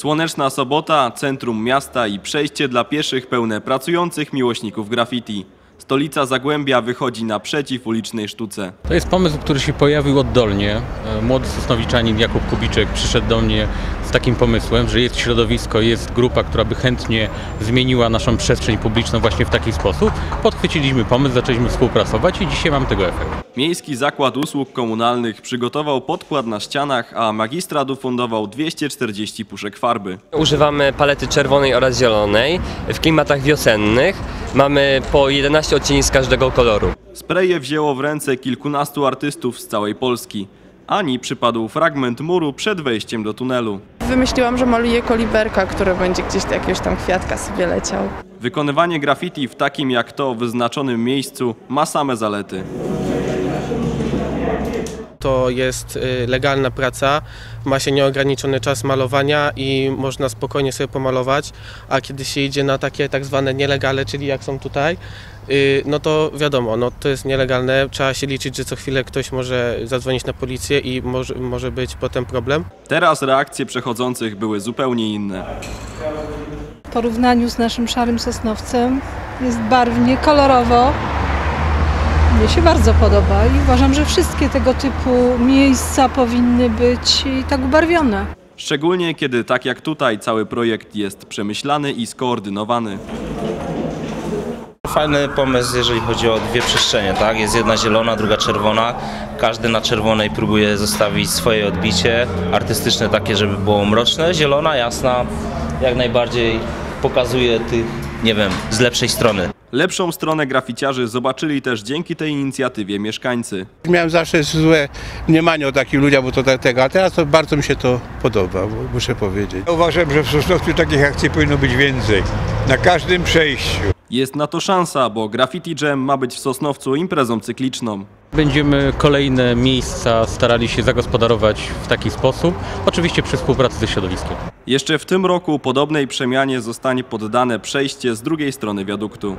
Słoneczna sobota, centrum miasta i przejście dla pieszych pełne pracujących miłośników graffiti. Stolica Zagłębia wychodzi naprzeciw ulicznej sztuce. To jest pomysł, który się pojawił oddolnie. E, Młody sosnowiczanin Jakub Kubiczek przyszedł do mnie z takim pomysłem, że jest środowisko, jest grupa, która by chętnie zmieniła naszą przestrzeń publiczną właśnie w taki sposób. Podchwyciliśmy pomysł, zaczęliśmy współpracować i dzisiaj mam tego efekt. Miejski Zakład Usług Komunalnych przygotował podkład na ścianach, a magistrat ufundował 240 puszek farby. Używamy palety czerwonej oraz zielonej w klimatach wiosennych. Mamy po 11 odcieni z każdego koloru. Spreje wzięło w ręce kilkunastu artystów z całej Polski. Ani przypadł fragment muru przed wejściem do tunelu. Wymyśliłam, że maluję koliberka, który będzie gdzieś do jakiegoś tam kwiatka sobie leciał. Wykonywanie graffiti w takim jak to wyznaczonym miejscu ma same zalety. To jest y, legalna praca, ma się nieograniczony czas malowania i można spokojnie sobie pomalować, a kiedy się idzie na takie tak zwane nielegale, czyli jak są tutaj, y, no to wiadomo, no to jest nielegalne, trzeba się liczyć, że co chwilę ktoś może zadzwonić na policję i może, może być potem problem. Teraz reakcje przechodzących były zupełnie inne. w porównaniu z naszym szarym sosnowcem jest barwnie, kolorowo. Mnie się bardzo podoba i uważam, że wszystkie tego typu miejsca powinny być tak ubarwione. Szczególnie kiedy tak jak tutaj cały projekt jest przemyślany i skoordynowany. Fajny pomysł, jeżeli chodzi o dwie przestrzenie, tak? Jest jedna zielona, druga czerwona. Każdy na czerwonej próbuje zostawić swoje odbicie artystyczne takie, żeby było mroczne. Zielona, jasna, jak najbardziej pokazuje tych, nie wiem, z lepszej strony. Lepszą stronę graficiarzy zobaczyli też dzięki tej inicjatywie mieszkańcy. Miałem zawsze złe mniemanie o takich ludziach, bo to tak tego, a teraz to bardzo mi się to podoba, bo- muszę powiedzieć. Uważam, że w Sosnowcu takich akcji powinno być więcej. Na każdym przejściu. Jest na to szansa, bo Graffiti Jam ma być w Sosnowcu imprezą cykliczną. Będziemy kolejne miejsca starali się zagospodarować w taki sposób, oczywiście przy współpracy ze środowiskiem. Jeszcze w tym roku podobnej przemianie zostanie poddane przejście z drugiej strony wiaduktu.